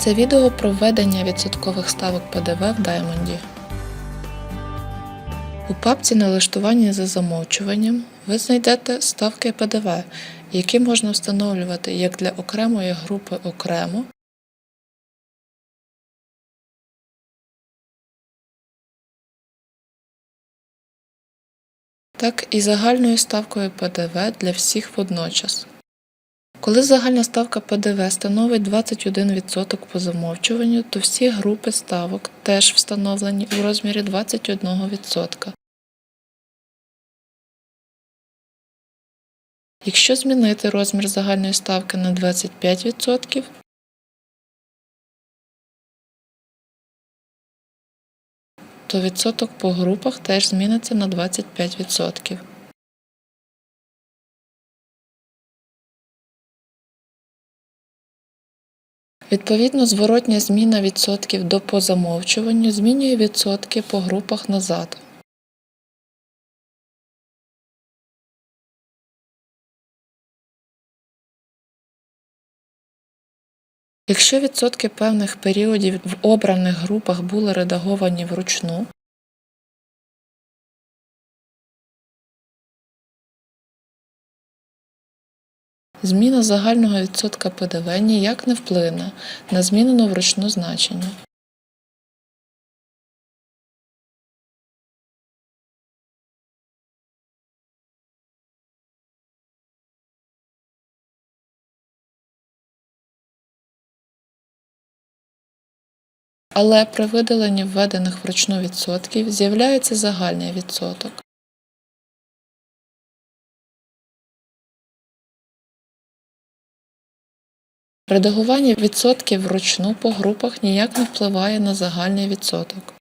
Це відео про введення відсоткових ставок ПДВ в Даймонді. У папці налаштування за замовчуванням ви знайдете ставки ПДВ, які можна встановлювати як для окремої групи окремо, так і загальною ставкою ПДВ для всіх водночас. Коли загальна ставка ПДВ становить 21% по замовчуванню, то всі групи ставок теж встановлені у розмірі 21%. Якщо змінити розмір загальної ставки на 25%, то відсоток по групах теж зміниться на 25%. Відповідно, зворотня зміна відсотків до по замовчуванню змінює відсотки по групах назад. Якщо відсотки певних періодів в обраних групах були редаговані вручну, зміна загального відсотка ПДВ ніяк не вплине на змінену вручну значення. Але при видаленні введених вручну відсотків з'являється загальний відсоток. Редагування відсотків вручну по групах ніяк не впливає на загальний відсоток.